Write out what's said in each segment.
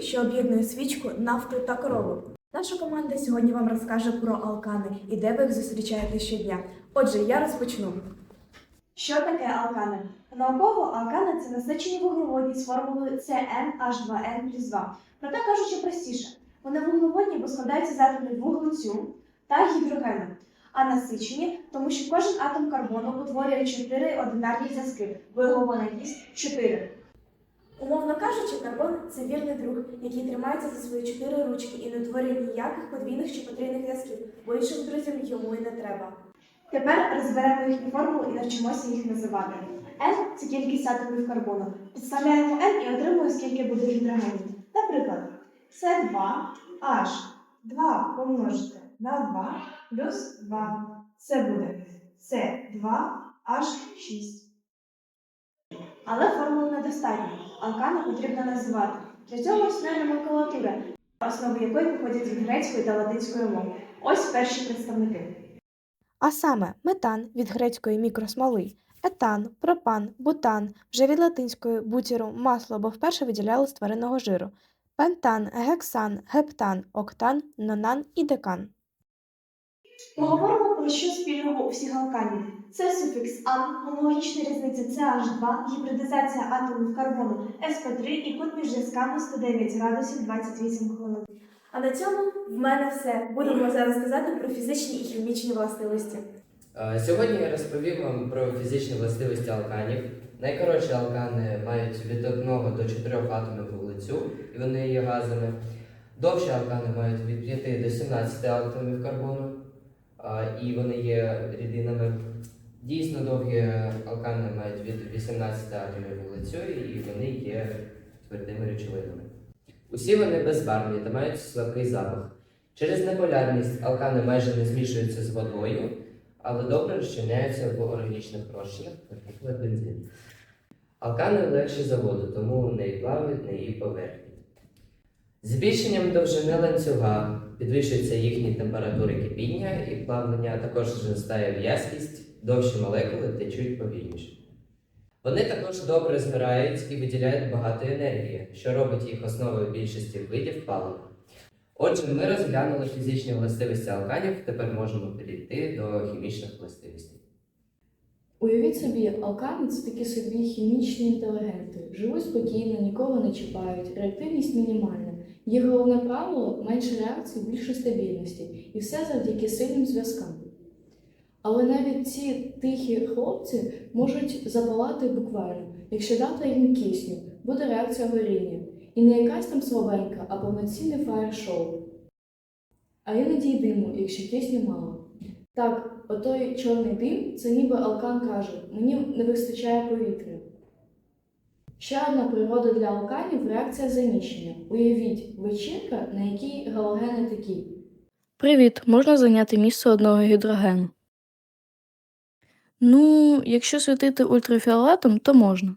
що об'єднує свічку, нафту та корову. Наша команда сьогодні вам розкаже про алкани і де ви їх зустрічаєте щодня. Отже, я розпочну. Що таке алкани? Науково алкани це насичені вуглеводні з формулою CnH2n плюс 2. Проте кажучи простіше, вони вуглеводні, бо складаються з атомів вуглецю та гідрогену, а насичені, тому що кожен атом карбону утворює 4 одинарні зв'язки, його валентність 4. Умовно кажучи, карбон це вірний друг, який тримається за свої чотири ручки і не утворює ніяких подвійних чи потрійних зв'язків, бо інших друзів йому і не треба. Тепер розберемо їхні формули і навчимося їх називати. N – це кількість атомів карбону. Підставляємо N і отримуємо, скільки буде гідрогенів. Наприклад, С2H 2 помножити на 2 плюс 2. Це буде С2H6. Але формул недостатньо. Алкани потрібно називати. Для цього існує номенклатура, основи якої походять від грецької та латинської мови. Ось перші представники. А саме метан від грецької мікросмоли, етан, пропан, бутан, вже від латинської бутіру, масло, бо вперше виділяли з тваринного жиру, пентан, гексан, гептан, октан, нонан і декан. Поговоримо про що спільного у всіх алканів. Це суфікс ан, гомологічна різниця CH2, гібридизація атомів карбону sp3 і кут між зв'язками 109 градусів 28 хвилин. А на цьому в мене все. Будемо зараз казати про фізичні і хімічні властивості. Е, Сьогодні я розповім вам про фізичні властивості алканів. Найкоротші алкани мають від 1 до 4 атомів вуглецю, і вони є газами. Довші алкани мають від 5 до 17 атомів карбону, і вони є рідинами. Дійсно довгі алкани мають від 18 атомів вуглецю, і вони є твердими речовинами. Усі вони безбарвні та мають слабкий запах. Через неполярність алкани майже не змішуються з водою, але добре розчиняються в органічних розчинах, наприклад, бензин. Алкани легші за воду, тому не плавають на її поверхні. Збільшенням довжини ланцюга підвищуються їхні температури кипіння і плавлення, також зростає в'язкість, довші молекули течуть повільніше. Вони також добре змирають і виділяють багато енергії, що робить їх основою більшості видів палива. Отже, ми розглянули фізичні властивості алканів, тепер можемо перейти до хімічних властивостей. Уявіть собі, алкани це такі собі хімічні інтелігенти. Живуть спокійно, нікого не чіпають, реактивність мінімальна. Їх головне правило менше реакцій, більше стабільності. І все завдяки сильним зв'язкам. Але навіть ці тихі хлопці можуть запалати буквально, якщо дати їм кисню, буде реакція горіння. І не якась там слабенька, а повноцінне фаєр-шоу. А іноді й диму, якщо кисню мало. Так, отой чорний дим це ніби алкан каже, мені не вистачає повітря. Ще одна природа для алканів реакція заміщення. Уявіть, вечірка, на якій галогени такі. Привіт, можна зайняти місце одного гідрогену. Ну, якщо світити ультрафіолетом, то можна.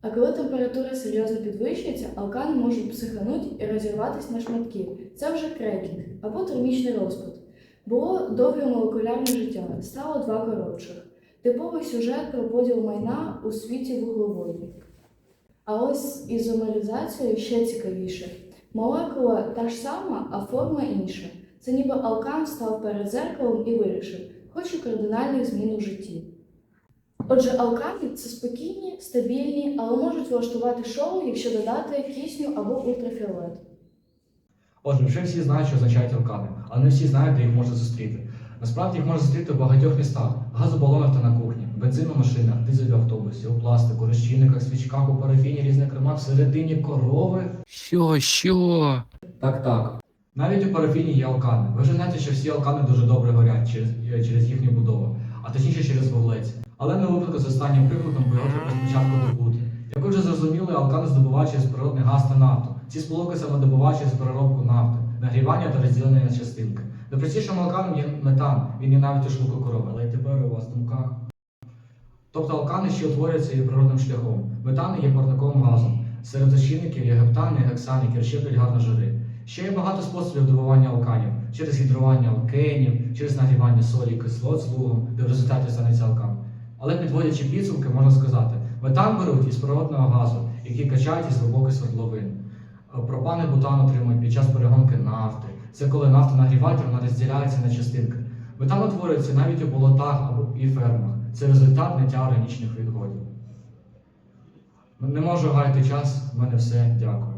А коли температура серйозно підвищується, алкани можуть психануть і розірватися на шматки. Це вже крекінг або термічний розпад. Було довге молекулярне життя, стало два коротших. Типовий сюжет про поділ майна у світі вуглеводнів. А ось з ізомеризацією ще цікавіше. Молекула та ж сама, а форма інша. Це ніби алкан став перед зеркалом і вирішив, хочу кардинальних змін у житті. Отже, алкани це спокійні, стабільні, але можуть влаштувати шоу, якщо додати кисню або ультрафіолет. Отже, вже всі знають, що означають алкани, але не всі знають, де їх можна зустріти. Насправді їх можна зустріти в багатьох містах: газобалонах та на кухні, бензиномашинах, дизелі автобусі, у пластику, розчинниках, свічках, у парафіні, різних кремах, всередині корови. Що, що? Так, так. Навіть у парафіні є алкани. Ви вже знаєте, що всі алкани дуже добре горять через, е, через їхню будову, а точніше через вуглець. Але не випадку з останнім прикладом, бо його треба спочатку добути. Як ви вже зрозуміли, алкани здобувають через природний газ та нафту. Ці сполуки самодобувають через переробку нафти, нагрівання та розділення на частинки. Найпростішим алканом є метан, він є навіть у шлуку корови, але й тепер у вас в думках. Тобто алкани, що утворюються є природним шляхом. Метан є парниковим газом. Серед розчинників є гептан і гексан, які розщеплюють гарно жири. Ще є багато способів добування алканів через гідрування алкенів, через нагрівання солі і кислот з лугом, де в результаті станеться алкан. Але підводячи підсумки, можна сказати, метан беруть із природного газу, який качають із глибоких свердловин. Е, Пропан і бутан отримують під час перегонки нафти. Це коли нафта нагрівається, вона розділяється на частинки. Метан утворюється навіть у болотах або і фермах. Це результат ниття органічних відходів. Не можу гаяти час, в мене все. Дякую.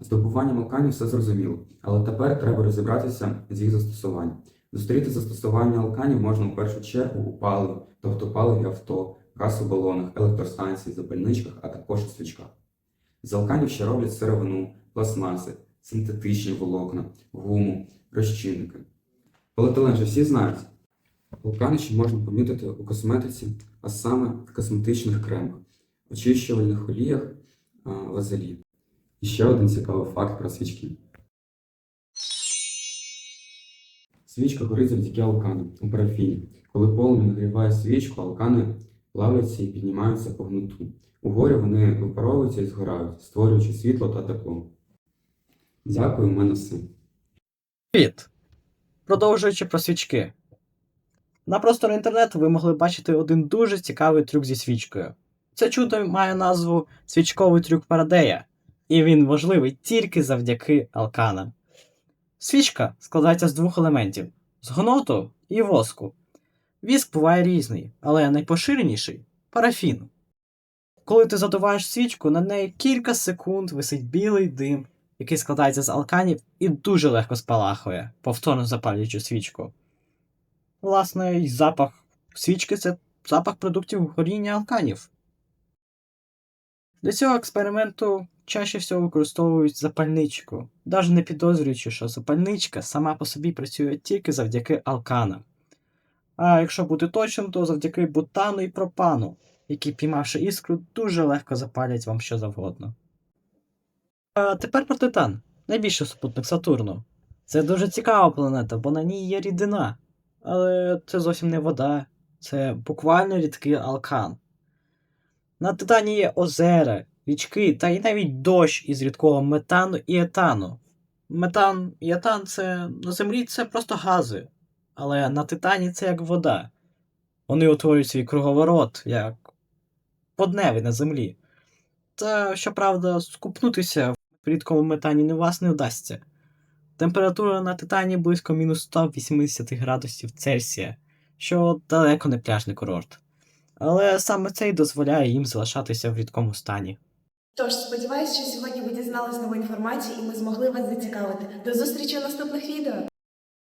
З добуванням алканів все зрозуміло, але тепер треба розібратися з їх застосуванням. Зустріти застосування алканів можна в першу чергу у паливі, тобто паливі авто, газобалонах, електростанції, запальничках, а також у свічках. З алканів ще роблять сировину, пластмаси, синтетичні волокна, гуму, розчинники. Поліетилен же всі знають. Алкани ще можна помітити у косметиці, а саме в косметичних кремах, очищувальних оліях, вазелі. І ще один цікавий факт про свічки. Свічка горить завдяки алканам у парафіні. Коли полум'я нагріває свічку, алкани плавляться і піднімаються по гнуту. Угорі вони випаровуються і згорають, створюючи світло та тепло. Дякую, у мене все. Привіт! Продовжуючи про свічки. На просторі інтернету ви могли бачити один дуже цікавий трюк зі свічкою. Це чудо має назву свічковий трюк Парадея, і він важливий тільки завдяки алканам. Свічка складається з двох елементів: з гноту і воску. Віск буває різний, але найпоширеніший парафін. Коли ти задуваєш свічку, на неї кілька секунд висить білий дим, який складається з алканів і дуже легко спалахує, повторно запалюючи свічку. Власне, запах свічки це запах продуктів горіння алканів. Для цього експерименту чаще всього використовують запальничку, навіть не підозрюючи, що запальничка сама по собі працює тільки завдяки алканам. А якщо бути точним, то завдяки бутану і пропану, які, піймавши іскру, дуже легко запалять вам що завгодно. А тепер про Титан, найбільший супутник Сатурну. Це дуже цікава планета, бо на ній є рідина. Але це зовсім не вода, це буквально рідкий алкан. На Титані є озера, річки та й навіть дощ із рідкого метану і етану. Метан і етан це на землі це просто гази, але на Титані це як вода. Вони утворюють свій круговорот, як водневий на землі. Та, щоправда, скупнутися в рідкому метані не вас не вдасться. Температура на Титані близько мінус 180 градусів Цельсія, що далеко не пляжний курорт. Але саме це й дозволяє їм залишатися в рідкому стані. Тож, сподіваюся, що сьогодні ви дізналися нову інформацію і ми змогли вас зацікавити. До зустрічі у наступних відео!